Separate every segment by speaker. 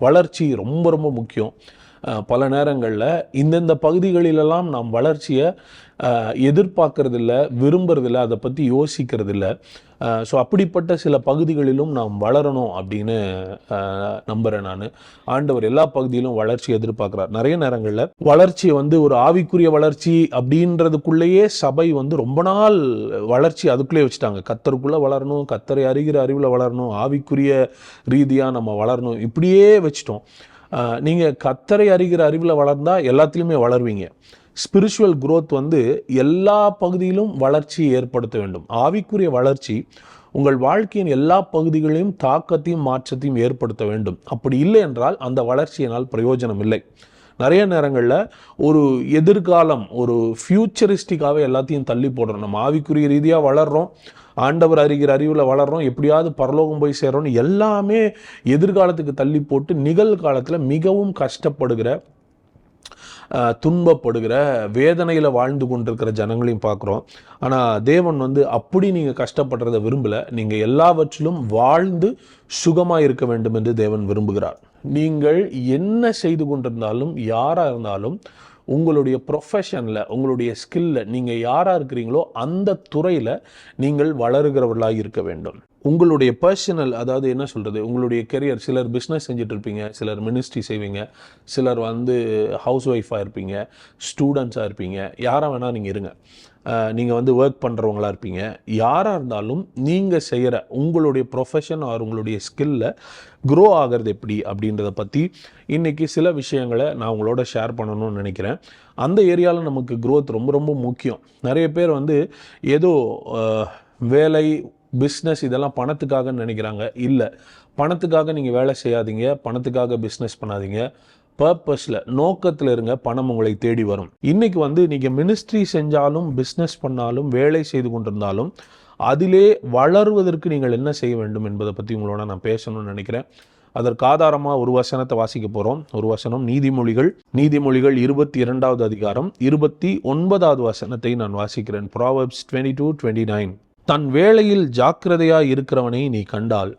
Speaker 1: வளர்ச்சி ரொம்ப ரொம்ப முக்கியம். பல நேரங்களில் இந்தந்த பகுதிகளிலெல்லாம் நாம் வளர்ச்சியை எதிர்பார்க்கறதில்ல விரும்புறதில்ல அதை பற்றி யோசிக்கிறதில்ல. ஸோ அப்படிப்பட்ட சில பகுதிகளிலும் நாம் வளரணும் அப்படின்னு நம்புகிறேன் நான். ஆண்டவர் எல்லா பகுதியிலும் வளர்ச்சி எதிர்பார்க்குறார். நிறைய நேரங்களில் வளர்ச்சி வந்து ஒரு ஆவிக்குரிய வளர்ச்சி அப்படின்றதுக்குள்ளேயே சபை வந்து ரொம்ப நாள் வளர்ச்சி அதுக்குள்ளே வச்சுட்டாங்க. கத்தருக்குள்ளே வளரணும் கத்தரை அறிகிற அறிவில் வளரணும் ஆவிக்குரிய ரீதியாக நம்ம வளரணும் இப்படியே வச்சுட்டோம். நீங்கள் கத்தரை அறிகிற அறிவில் வளர்ந்தால் எல்லாத்துலேயுமே வளருவீங்க. ஸ்பிரிச்சுவல் குரோத் வந்து எல்லா பகுதியிலும் வளர்ச்சி ஏற்படுத்த வேண்டும். ஆவிக்குரிய வளர்ச்சி உங்கள் வாழ்க்கையின் எல்லா பகுதிகளையும் தாக்கத்தையும் மாற்றத்தையும் ஏற்படுத்த வேண்டும். அப்படி இல்லை என்றால் அந்த வளர்ச்சியினால் பிரயோஜனம் இல்லை நிறைய நேரங்களில் ஒரு எதிர்காலம் ஒரு ஃப்யூச்சரிஸ்டிக்காகவே எல்லாத்தையும் தள்ளி போடுறோம். நம்ம ஆவிக்குரிய ரீதியாக வளர்கிறோம் ஆண்டவர் அறிகிற அறிவில் வளர்கிறோம் எப்படியாவது பரலோகம் போய் சேர்றோம்னு எல்லாமே எதிர்காலத்துக்கு தள்ளி போட்டு நிகழ்காலத்தில் மிகவும் கஷ்டப்படுகிற துன்பப்படுகிற வேதனையில் வாழ்ந்து கொண்டிருக்கிற ஜனங்களையும் பார்க்குறோம். ஆனால் தேவன் வந்து அப்படி நீங்கள் கஷ்டப்படுறத விரும்பலை. நீங்கள் எல்லாவற்றிலும் வாழ்ந்து சுகமாக இருக்க வேண்டும் என்று தேவன் விரும்புகிறார். நீங்கள் என்ன செய்து கொண்டிருந்தாலும் யாராக இருந்தாலும் உங்களுடைய ப்ரொஃபஷனில் உங்களுடைய ஸ்கில்ல நீங்கள் யாராக இருக்கிறீங்களோ அந்த துறையில் நீங்கள் வளருகிறவர்களாக இருக்க வேண்டும். உங்களுடைய பர்சனல் அதாவது என்ன சொல்கிறது உங்களுடைய கெரியர் சிலர் பிஸ்னஸ் செஞ்சிட்ருப்பீங்க சிலர் மினிஸ்ட்ரி செய்வீங்க சிலர் வந்து ஹவுஸ் ஒய்ஃபாக இருப்பீங்க ஸ்டூடெண்ட்ஸாக இருப்பீங்க யாராக வேணால் நீங்கள் இருங்க. நீங்கள் வந்து ஒர்க் பண்ணுறவங்களா இருப்பீங்க. யாராக இருந்தாலும் நீங்கள் செய்கிற உங்களுடைய ப்ரொஃபஷன் ஆர் உங்களுடைய ஸ்கில்ல க்ரோ ஆகிறது எப்படி அப்படின்றத பற்றி இன்றைக்கி சில விஷயங்களை நான் உங்களோட ஷேர் பண்ணணும்னு நினைக்கிறேன். அந்த ஏரியாவில் நமக்கு க்ரோத் ரொம்ப ரொம்ப முக்கியம். நிறைய பேர் வந்து ஏதோ வேலை பிஸ்னஸ் இதெல்லாம் பணத்துக்காக நினைக்கிறாங்க. இல்லை பணத்துக்காக நீங்கள் வேலை செய்யாதீங்க பணத்துக்காக பிஸ்னஸ் பண்ணாதீங்க. பர்பஸில் நோக்கத்தில் இருங்க பணம் உங்களை தேடி வரும். இன்னைக்கு வந்து நீங்கள் மினிஸ்ட்ரி செஞ்சாலும் பிஸ்னஸ் பண்ணாலும் வேலை செய்து கொண்டிருந்தாலும் அதிலே வளருவதற்கு நீங்கள் என்ன செய்ய வேண்டும் என்பதை பற்றி உங்களோட நான் பேசணும்னு நினைக்கிறேன். அதற்கு ஆதாரமாக ஒரு வசனத்தை வாசிக்க போகிறோம் ஒரு வசனம் நீதிமொழிகள் நீதிமொழிகள் இருபத்தி இரண்டாவது அதிகாரம் இருபத்தி ஒன்பதாவது வசனத்தை நான் வாசிக்கிறேன். Proverbs twenty two twenty nine தன் வேளையில் ஜாக்கிரதையாக இருக்கிறவனை நீ கண்டால்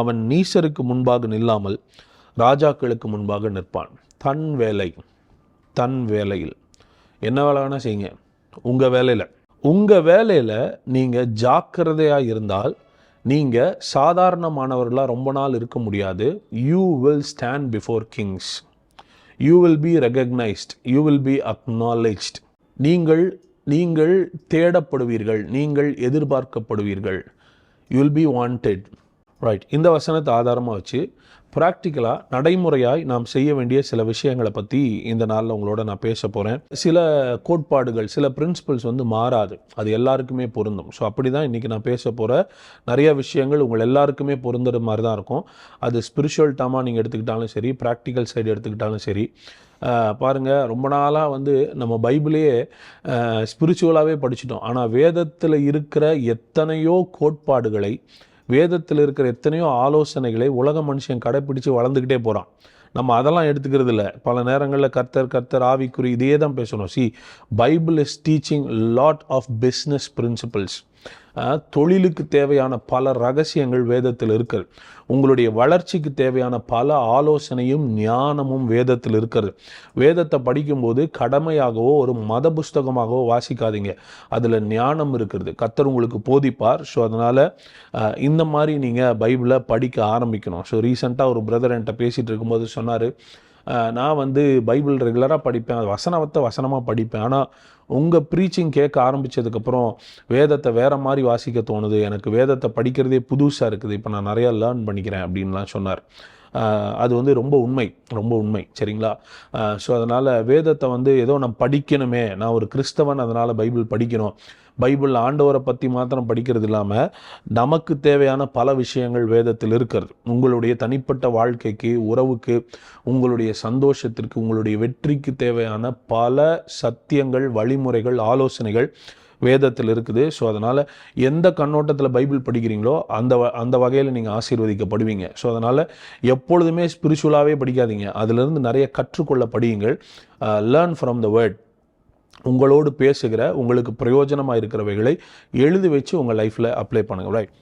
Speaker 1: அவன் நீசருக்கு முன்பாக நில்லாமல் ராஜாக்களுக்கு முன்பாக நிற்பான். தன் வேலை தன் வேலையில். என்ன வேலை வேணால் செய்யுங்க. உங்கள் வேலையில். உங்கள் வேலையில் நீங்கள் ஜாக்கிரதையாக இருந்தால் நீங்கள் சாதாரணமானவர்களாக ரொம்ப நாள் இருக்க முடியாது. You will stand before kings you will be recognised you will be acknowledged நீங்கள் நீங்கள் தேடப்படுவீர்கள். நீங்கள் எதிர்பார்க்கப்படுவீர்கள். You will be wanted right இந்த வசனத்தை ஆதாரமாக வச்சு ப்ராக்டிக்கலாக நடைமுறையாய் நாம் செய்ய வேண்டிய சில விஷயங்களை பற்றி இந்த நாளில் உங்களோட நான் பேச போகிறேன் சில கோட்பாடுகள் சில பிரின்சிபல்ஸ் வந்து மாறாது. அது எல்லாருக்குமே பொருந்தும். ஸோ அப்படி தான் இன்றைக்கி நான் பேச போகிற நிறைய விஷயங்கள் உங்கள் எல்லாருக்குமே பொருந்துற மாதிரி தான் இருக்கும். அது ஸ்பிரிச்சுவல் டர்மாக நீங்கள் எடுத்துக்கிட்டாலும் சரி ப்ராக்டிக்கல் சைடு எடுத்துக்கிட்டாலும் சரி. பாருங்கள் ரொம்ப நாளாக வந்து நம்ம பைபிளையே ஸ்பிரிச்சுவலாகவே படிச்சிட்டோம். ஆனால் வேதத்தில் இருக்கிற எத்தனையோ கோட்பாடுகளை வேதத்தில் இருக்கிற எத்தனையோ ஆலோசனைகளை உலக மனுஷன் கடைப்பிடிச்சு வளர்ந்துக்கிட்டே போகிறான் நம்ம அதெல்லாம் எடுத்துக்கிறது இல்லை. பல நேரங்களில் கர்த்தர் கர்த்தர் ஆவிக்குறி இதே தான் பேசணும். See Bible is teaching lot of business principles தொழிலுக்கு தேவையான பல ரகசியங்கள் வேதத்தில் இருக்கிறது. உங்களுடைய வளர்ச்சிக்கு தேவையான பல ஆலோசனையும் ஞானமும் வேதத்தில் இருக்கிறது. வேதத்தை படிக்கும்போது கடமையாகவோ ஒரு மத புஸ்தகமாகவோ வாசிக்காதீங்க. அதில் ஞானம் இருக்கிறது. கத்தர் உங்களுக்கு போதிப்பார். ஸோ அதனால் இந்த மாதிரி நீங்கள் பைபிளை படிக்க ஆரம்பிக்கணும். ஸோ ரீசெண்டாக ஒரு பிரதர் என்கிட்ட பேசிகிட்டு இருக்கும்போது சொன்னார் நான் வந்து பைபிள் ரெகுலராக படிப்பேன். வசனத்தை வசனமாக படிப்பேன். ஆனால் உங்கள் ப்ரீச்சிங் கேட்க ஆரம்பித்ததுக்கப்புறம் வேதத்தை வேறு மாதிரி வாசிக்க தோணுது. எனக்கு வேதத்தை படிக்கிறதே புதுசாக இருக்குது. இப்போ நான் நிறையா லேர்ன் பண்ணிக்கிறேன் அப்படின்லாம் சொன்னார். அது வந்து ரொம்ப உண்மை. ரொம்ப உண்மை. சரிங்களா? ஸோ அதனால் வேதத்தை வந்து ஏதோ நான் படிக்கணுமே. நான் ஒரு கிறிஸ்தவன் அதனால் பைபிள் படிக்கணும். பைபிள் ஆண்டவரை பற்றி மாத்திரம் படிக்கிறது இல்லாமல் நமக்கு தேவையான பல விஷயங்கள் வேதத்தில் இருக்கிறது. உங்களுடைய தனிப்பட்ட வாழ்க்கைக்கு உறவுக்கு உங்களுடைய சந்தோஷத்திற்கு உங்களுடைய வெற்றிக்கு தேவையான பல சத்தியங்கள் வழிமுறைகள் ஆலோசனைகள் வேதத்தில் இருக்குது. ஸோ அதனால் எந்த கண்ணோட்டத்தில் பைபிள் படிக்கிறீங்களோ அந்த வ அந்த வகையில் நீங்கள் ஆசீர்வதிக்கப்படுவீங்க. ஸோ அதனால் எப்பொழுதுமே ஸ்பிரிச்சுவலாகவே படிக்காதீங்க. அதிலிருந்து நிறைய கற்றுக்கொள்ள படியுங்கள். லேர்ன் ஃப்ரம் த வேர்ட் உங்களோடு பேசுகிற உங்களுக்கு பிரயோஜனமாக இருக்கிறவைகளை எழுதி வச்சு உங்கள் லைஃப்பில் அப்ளை பண்ணுங்கள் ரைட்